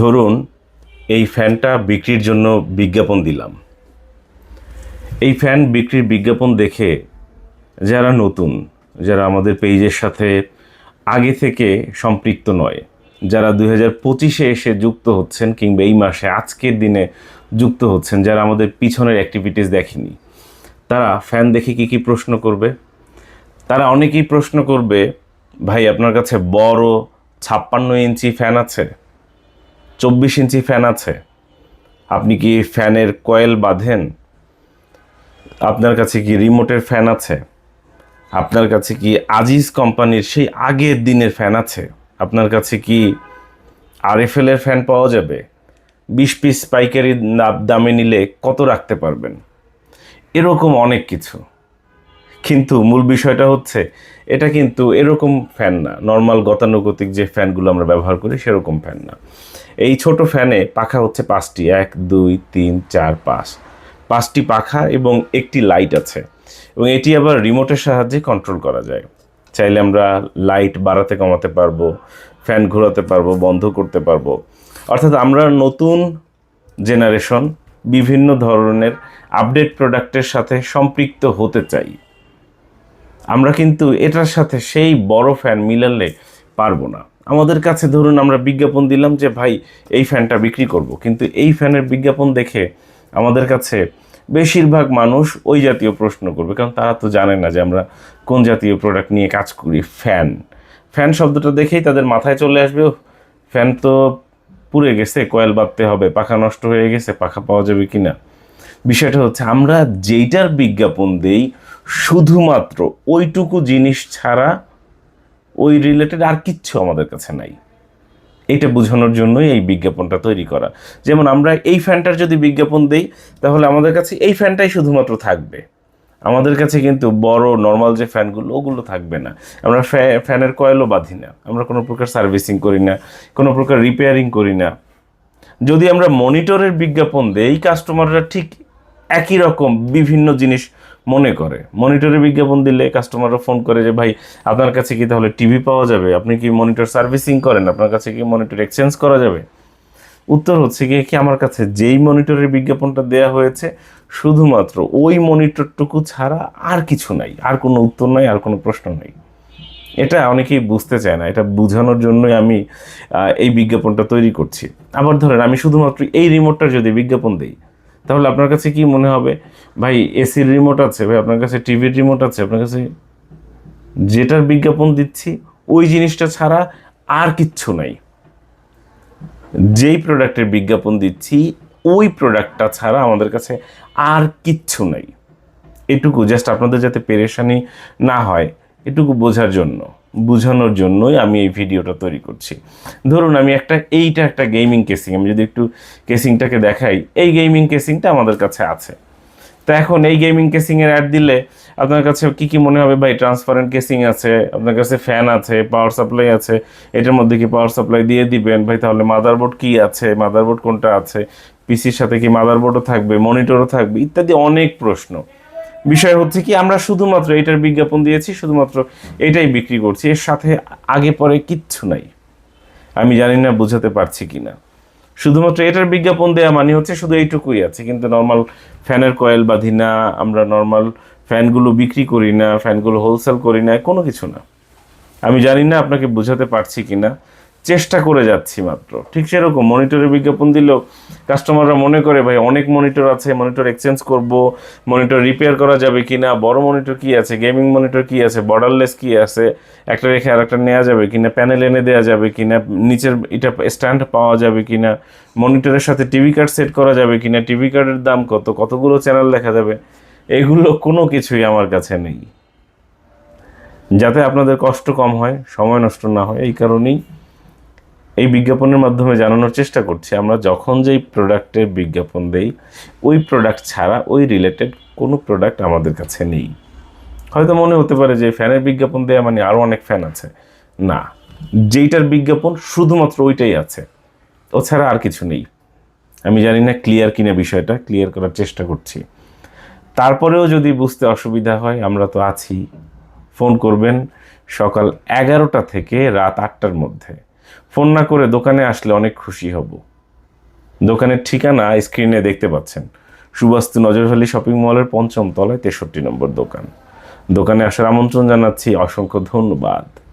ধরুন, এই ফ্যানটা বিক্রির জন্য বিজ্ঞাপন দিলাম। এই ফ্যান বিক্রির বিজ্ঞাপন দেখে যারা নতুন, যারা আমাদের পেজের সাথে আগে থেকে সম্পৃক্ত নয়, যারা দুই হাজার পঁচিশে এসে যুক্ত হচ্ছেন কিংবা এই মাসে আজকের দিনে যুক্ত হচ্ছেন, যারা আমাদের পিছনের অ্যাক্টিভিটিস দেখেনি, তারা ফ্যান দেখে কি কি প্রশ্ন করবে? তারা অনেকেই প্রশ্ন করবে, ভাই, আপনার কাছে বড় ছাপ্পান্ন ইঞ্চি ফ্যান আছে? চব্বিশ ইঞ্চি ফ্যান আছে। আপনি কি ফ্যানের কয়েল বাঁধেন? আপনার কাছে কি রিমোটের ফ্যান আছে? আপনার কাছে কি আজিজ কোম্পানির সেই আগের দিনের ফ্যান আছে? আপনার কাছে কি আরএফএল এর ফ্যান পাওয়া যাবে? বিশ পিস পাইকারি দামে নিলে কত রাখতে পারবেন? এরকম অনেক কিছু। কিন্তু মূল বিষয়টা হচ্ছে, এটা কিন্তু এরকম ফ্যান না। নর্মাল গতানুগতিক যে ফ্যানগুলো আমরা ব্যবহার করি, সেরকম ফ্যান না। এই ছোট ফ্যানে পাখা হচ্ছে পাঁচটি। এক, দুই, তিন, চার, পাঁচ। পাঁচটি পাখা এবং একটি লাইট আছে। এবং এটি আবার রিমোটের সাহায্যে কন্ট্রোল করা যায়। চাইলে আমরা লাইট বাড়াতে কমাতে পারব ফ্যান ঘোরাতে পারব, বন্ধ করতে পারব। অর্থাৎ আমরা নতুন জেনারেশন বিভিন্ন ধরনের আপডেট প্রোডাক্টের সাথে সম্পৃক্ত হতে চাই। আমরা কিন্তু এটার সাথে সেই বড় ফ্যান মিলালে পারব না। আমাদের কাছে ধরুন আমরা বিজ্ঞাপন দিলাম যে, ভাই, এই ফ্যানটা বিক্রি করব। কিন্তু এই ফ্যানের বিজ্ঞাপন দেখে আমাদের কাছে বেশিরভাগ মানুষ ওই জাতীয় প্রশ্ন করবে। কারণ তারা তো জানে না যে আমরা কোন জাতীয় প্রোডাক্ট নিয়ে কাজ করি ফ্যান ফ্যান শব্দটা দেখেই তাদের মাথায় চলে আসবে ফ্যান তো পুড়ে গেছে, কয়েল বাঁধতে হবে, পাখা নষ্ট হয়ে গেছে, পাখা পাওয়া যাবে কি না বিষয়টা হচ্ছে আমরা যেইটার বিজ্ঞাপন দেই শুধুমাত্র ওইটুকু জিনিস ছাড়া ওই রিলেটেড আর কিচ্ছু আমাদের কাছে নাই। এটা বোঝানোর জন্যই এই বিজ্ঞাপনটা তৈরি করা। যেমন আমরা এই ফ্যানটার যদি বিজ্ঞাপন দেই, তাহলে আমাদের কাছে এই ফ্যানটাই শুধুমাত্র থাকবে। আমাদের কাছে কিন্তু বড় নর্মাল যে ফ্যানগুলো, ওগুলো থাকবে না। আমরা ফ্যানের কয়েলও বাঁধি না। আমরা কোনো প্রকার সার্ভিসিং করি না, কোনো প্রকার রিপেয়ারিং করি না। যদি আমরা মনিটরের বিজ্ঞাপন দেই কাস্টমাররা ঠিক একই রকম বিভিন্ন জিনিস মনে করে। মনিটরে বিজ্ঞাপন দিলে কাস্টমাররা ফোন করে যে, ভাই, আপনার কাছে কি তাহলে টিভি পাওয়া যাবে? আপনি কি মনিটর সার্ভিসিং করেন? আপনার কাছে কি মনিটর এক্সচেঞ্জ করা যাবে? উত্তর হচ্ছে গিয়ে কি, আমার কাছে যেই মনিটরের বিজ্ঞাপনটা দেয়া হয়েছে, শুধুমাত্র ওই মনিটরটুকু ছাড়া আর কিছু নাই। আর কোনো উত্তর নাই, আর কোনো প্রশ্ন নাই। এটা অনেকেই বুঝতে চায় না। এটা বোঝানোর জন্যই আমি এই বিজ্ঞাপনটা তৈরি করছি। আবার ধরেন, আমি শুধুমাত্র এই রিমোটটার যদি বিজ্ঞাপন দিই তাহলে আপনার কাছে কি মনে হবে? ভাই এসির রিমোট আছে, ভাই, আপনার কাছে টিভির রিমোট আছে, আপনার কাছে যেটার বিজ্ঞাপন দিচ্ছি, ওই জিনিসটা ছাড়া আর কিচ্ছু নাই। যেই প্রোডাক্টের বিজ্ঞাপন দিচ্ছি, ওই প্রোডাক্টটা ছাড়া আমাদের কাছে আর কিচ্ছু নেই। এটুকু জাস্ট আপনাদের যাতে পেরেশানি না হয়, এটুকু বোঝার জন্য। বোঝানোর জন্যই আমি এই ভিডিওটা তৈরি করছি। ধরুন আমি একটা, এইটা একটা গেমিং কেসিং আমি যদি একটু কেসিংটাকে দেখাই, এই গেমিং কেসিংটা আমাদের কাছে আছে। তো এখন এই গেমিং কেসিংয়ের অ্যাড দিলে আপনার কাছে কি কি মনে হবে? ভাই ট্রান্সপারেন্ট কেসিং আছে, আপনার কাছে ফ্যান আছে পাওয়ার সাপ্লাই আছে, এটার মধ্যে কি পাওয়ার সাপ্লাই দিয়ে দিবেন? ভাই, তাহলে মাদারবোর্ড কি আছে? মাদারবোর্ড কোনটা আছে? পিসির সাথে কি মাদারবোর্ডও থাকবে? মনিটরও থাকবে? ইত্যাদি অনেক প্রশ্ন। বিষয় হচ্ছে কি, আমরা শুধুমাত্র এটার বিজ্ঞাপন দিয়েছি, শুধুমাত্র এটাই বিক্রি করছি। এর সাথে আগে পরে কিচ্ছু নাই। আমি জানি না, বোঝাতে পারছি কি না শুধুমাত্র এটার বিজ্ঞাপন দেওয়া মানে হচ্ছে শুধু এইটুকুই আছে। কিন্তু নর্মাল ফ্যানের কয়েল বাঁধি না, আমরা নর্মাল ফ্যানগুলো বিক্রি করি না ফ্যানগুলো হোলসেল করি না, কোনো কিছু না। আমি জানি না, আপনাকে বোঝাতে পারছি কিনা। চেষ্টা করে যাচ্ছি মাত্র। ঠিক সেরকম, মনিটরের বিজ্ঞাপন দিলেও কাস্টমাররা মনে করে, ভাই, অনেক মনিটর আছে, মনিটর এক্সচেঞ্জ করব, মনিটর রিপেয়ার করা যাবে কি না বড় মনিটর কি আছে, গেমিং মনিটর কি আছে, বর্ডারলেস কি আছে, একটা রেখে আর একটা নেওয়া যাবে কি না প্যানেল এনে দেওয়া যাবে কি না নিচের এটা স্ট্যান্ড পাওয়া যাবে কি না মনিটরের সাথে টিভি কার্ড সেট করা যাবে কি না টিভি কার্ডের দাম কত, কতগুলো চ্যানেল দেখা যাবে? এগুলো কোনো কিছুই আমার কাছে নেই। যাতে আপনাদের কষ্ট কম হয়, সময় নষ্ট না হয়, এই কারণেই এই বিজ্ঞাপনের মাধ্যমে জানানোর চেষ্টা করছি, আমরা যখন যেই প্রোডাক্টের বিজ্ঞাপন দেই, ওই প্রোডাক্ট ছাড়া ওই রিলেটেড কোনো প্রোডাক্ট আমাদের কাছে নেই। হয়তো মনে হতে পারে যে ফ্যানের বিজ্ঞাপন দেয়া মানে আরও অনেক ফ্যান আছে। না, যেইটার বিজ্ঞাপন শুধুমাত্র ওইটাই আছে, ও ছাড়া আর কিছু নেই। আমি জানি না ক্লিয়ার কিনা বিষয়টা ক্লিয়ার করার চেষ্টা করছি। তারপরেও যদি বুঝতে অসুবিধা হয়, আমরা তো আছি। ফোন করবেন সকাল এগারোটা থেকে রাত আটটার মধ্যে। ফোন না করে দোকানে আসলে অনেক খুশি হব। দোকানের ঠিকানা স্ক্রিনে দেখতে পাচ্ছেন। সুবাস্তু নজরভ্যালি শপিং মলের পঞ্চম তলায় তেষট্টি নম্বর দোকান। দোকানে আসার আমন্ত্রণ জানাচ্ছি অসংখ্য ধন্যবাদ।